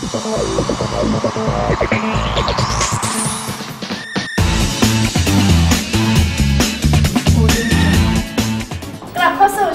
Thank you.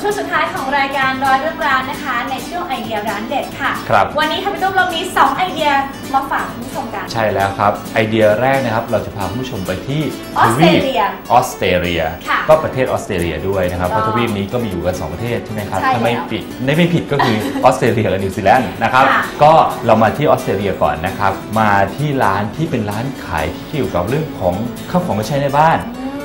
ช่วงสุดท้ายของรายการร้อยเรื่องร้านนะคะ ในช่วงไอเดียร้านเด็ดค่ะ ครับ วันนี้ค่ะพี่ตุ้มเรามี 2 ไอเดียมาฝากคุณผู้ชมกันใช่แล้วครับ ไอเดียแรกนะครับเราจะพาคุณผู้ชมไปที่ออสเตรเลียทวีปออสเตรเลียค่ะก็ประเทศออสเตรเลียด้วยนะครับเพถูกต้ราะองทวีปนี้ก็มีอยู่กัน2ประเทศใช่ไหมครับใช่ถ้าไม่แล้วผิดไม่ไม่ผิดก็คือออสเตรเลียกับนิวซีแลนด์นะครับค่ะก็เรามาที่ออสเตรเลียก่อนนะครับมาที่ร้านที่เป็นร้านขายที่เกี่ยวกับเรื่องของข้าวของมาใช้ในบ้าน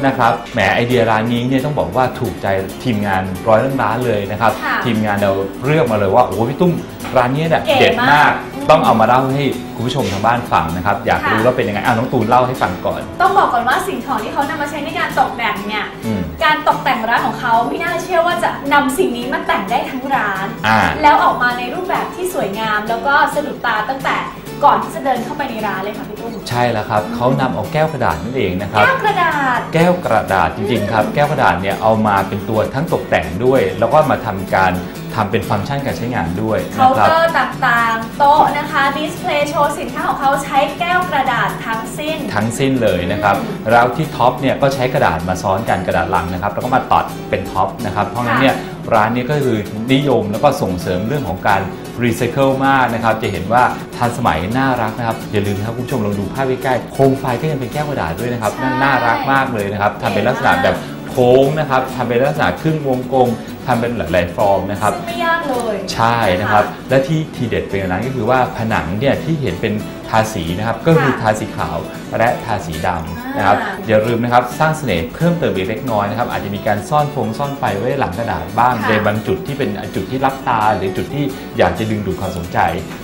นะครับแหมไอเดียร้านนี้เนี่ยต้องบอกว่าถูกใจทีมงานร้อยเรื่องร้านเลยนะครับ ค่ะทีมงานเราเลือกมาเลยว่าโอ้โหพี่ตุ้มร้านนี้เนี่ยเก๋เด็ดมากมากอืมต้องเอามาเล่าให้คุณผู้ชมทางบ้านฟังนะครับ อยากค่ะ รู้ว่าเป็นยังไงอะน้องตูนเล่าให้ฟังก่อนต้องบอกก่อนว่าสิ่งของที่เขานำมาใช้ในการตกแต่งเนี่ย อืมการตกแต่งร้านของเขาไม่น่าเชื่อว่าจะนำสิ่งนี้มาแต่งได้ทั้งร้าน อ่า แล้วออกมาในรูปแบบที่สวยงาม แล้วก็สะดุดตาตั้งแต่ ก่อนที่จะเดินเข้าไปในร้านเลยค่ะพี่ตุ้มใช่แล้วครับเขานำเอาแก้วกระดาษนั่นเองนะครับ แก้วกระดาษ แก้วกระดาษจริงๆครับ แก้วกระดาษเนี่ยเอามาเป็นตัวทั้งตกแต่งด้วย แล้วก็มาทำการทำเป็นฟังก์ชันการใช้งานด้วยเคานะน์ครับเตอร์ต่างๆ โต๊ะนะคะดิสเพลย์โชว์สินค้าของเขาใช้แก้วกระดาษทั้งสิ้น ทั้งสิ้นเลยนะครับอืมแล้วที่ท็อปเนี่ยก็ใช้กระดาษมาซ้อนกันกระดาษลังนะครับ แล้วก็มาตัดเป็นท็อปนะครับเพราะงั้นเนี่ย ร้านนี้ก็คือนิยมแล้วก็ส่งเสริมเรื่องของการรีไซเคิลมากนะครับ จะเห็นว่าทันสมัยน่ารักนะครับ อย่าลืมนะครับคุณผู้ชมลองดูภาพใกล้ๆโคมไฟก็ยังเป็นแก้วกระดาษด้วยนะครับน่ารักมากเลยนะครับทำเป็นลักษณะแบบ ค้งนะครับทำเป็นลักษณะครึ่งวงกลมทำเป็นหลาย ๆ ฟอร์มนะครับ ซึ่งไม่ยากเลยใช่นะครับ และที่ทีเด็ดเป็นอย่างนั้นก็คือว่าผนังเนี่ยที่เห็นเป็นทาสีนะครับก็คือค่ะทาสีขาวและทาสีดำนะครับอ่าอย่าลืมนะครับสร้างเสน่ห์เพิ่มเติมอีกเล็กน้อยนะครับอาจจะมีการซ่อนฟงซ่อนไฟไว้หลังกระดาษบ้างค่ะในบางจุดที่เป็นจุดที่รับตา หรือจุดที่อยากจะดึงดูดความสนใจ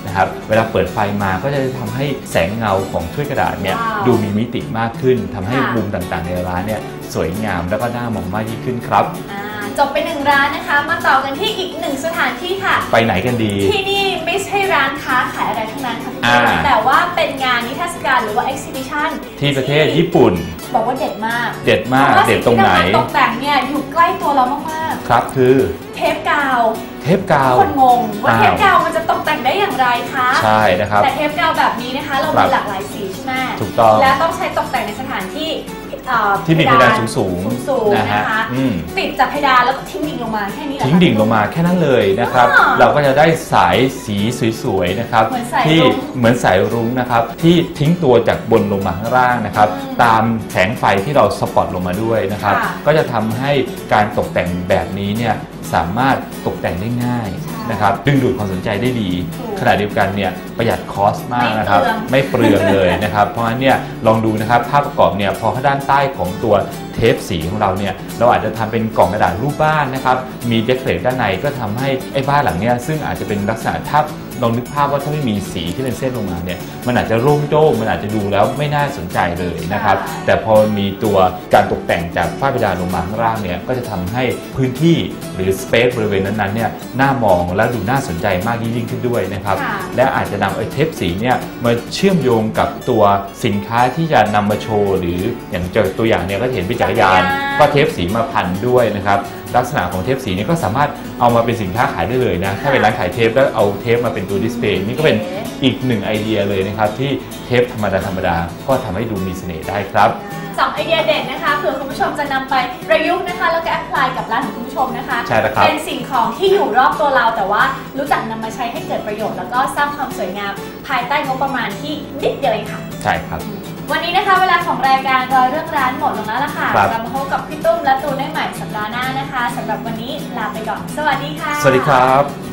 นะครับเวลาเปิดไฟมาก็จะทำให้แสงเงาของถ้วยกระดาษเนี่ยว้าวดูมีมิติมากขึ้นทำให้ค่ะมุมต่างๆ ในร้านเนี่ย สวยงาม แล้วก็น่ามองมากยิ่งขึ้นครับ อ่าจบไปหนึ่งร้านนะคะ มาต่อกันที่อีกหนึ่งสถานที่ค่ะ ไปไหนกันดี ที่นี่ไม่ใช่ร้านค้าขายอะไรทั้งนั้นค่ะพี่อ่าตุ้มแต่ว่าเป็นงานนิทรรศการหรือว่า exhibition ที่ประเทศญี่ปุ่น บอกว่าเด็ดมากเด็ดมากพะว่เด็ดตรงไหนสิ่ที่ำมาตกแต่งเนี่ยอยู่ใกล้ตัวเรามากครับคือๆ เทปกาว เทปกาว คนงงว่าอ้าว เทปกาวมันจะตกแต่งได้อย่างไรคะ ใช่นะครับ แต่เทปกาวแบบนี้นะคะ เราครัมีบหลากหลายสีใช่ไหมถูกต้อง และต้องใช้ตกแต่งในสถานที่ เอ่อที่มีเพดานสูงสูงสูงๆนะนะฮะคะอืม ติดจากเพดานแล้วก็ทิ้งดิ่งลงมาแค่นี้เหรอคะ ทิ้งดิ่งลงมาแค่นั้นเลยนะครับอ่าเราก็จะได้สายสีสวยๆนะครับ เหมือนสายที่รุ้งเหมือนสายรุ้งนะครับ ที่ทิ้งตัวจากบนลงมาข้างล่างนะครับ อืมตามแสงไฟที่เราสปอตลงมาด้วยนะครับ ค่ะก็จะทำให้การตกแต่งแบบนี้เนี่ยสามารถตกแต่งได้ง่ายใช่ นะครับดึงดูดความสนใจได้ดีถูกขณะเดียวกันเนี่ยประหยัดคอสมากนะครับไม่เปลืองไม่เปลืองเลยนะครับเพราะฉะนั้นเนี่ยลองดูนะครับภาพประกอบเนี่ยพอข้างด้านใต้ของตัวเทปสีของเราเนี่ยเราอาจจะทำเป็นกล่องกระดาษรูปบ้านนะครับมีเดคอเรทด้านในก็ทำให้ไอ้บ้านหลังเนี้ยซึ่งอาจจะเป็นลักษณะถ้า ลองนึกภาพว่าถ้าไม่มีสีที่เป็นเส้นลงมาเนี่ยมันอาจจะโร่งโจ้งมันอาจจะดูแล้วไม่น่าสนใจเลยนะครับใช่แต่พอมีตัวการตกแต่งจากฝ้าเพดานลงมาข้างล่างเนี่ยก็จะทำให้พื้นที่หรือสเปซบริเวณนั้นๆเนี่ยน่ามองและดูน่าสนใจมากยิ่งขึ้นด้วยนะครับค่ะและอาจจะนำไอ้เทปสีเนี่ยมาเชื่อมโยงกับตัวสินค้าที่จะนำมาโชว์หรืออย่างเจอตัวอย่างเนี่ยก็จะเห็นเป็นจักรยานจักรยานก็เทปสีมาพันด้วยนะครับ ลักษณะของเทปสีเนี่ยก็สามารถเอามาเป็นสินค้าขายได้เลยนะถ้าเป็นร้านขายเทปแล้วเอาเทปมาเป็นตัวดิสเพย์นี่ก็เป็นอีกหนึ่งไอเดียเลยนะครับที่เทปธรรมดาธรรมดาก็ทำให้ดูมีเสน่ห์ได้ครับสองไอเดียเด่นนะคะเผื่อคุณผู้ชมจะนำไปประยุกต์นะคะ แล้วก็แอพพลายกับร้านของคุณผู้ชมนะคะใช่แล้วครับเป็นสิ่งของที่อยู่รอบตัวเราแต่ว่ารู้จักนำมาใช้ให้เกิดประโยชน์ แล้วก็สร้างความสวยงาม ภายใต้งบประมาณที่นิดเดียวเองค่ะ ใช่ครับ วันนี้นะคะเวลาของรายการรอยเรื่องร้านหมดลงแล้วล่ะค่ะครับเรามาพบกับพี่ตุ้ม และตูนได้ใหม่สัปดาห์หน้านะคะสำหรับวันนี้ลาไปก่อน สวัสดีค่ะ สวัสดีครับ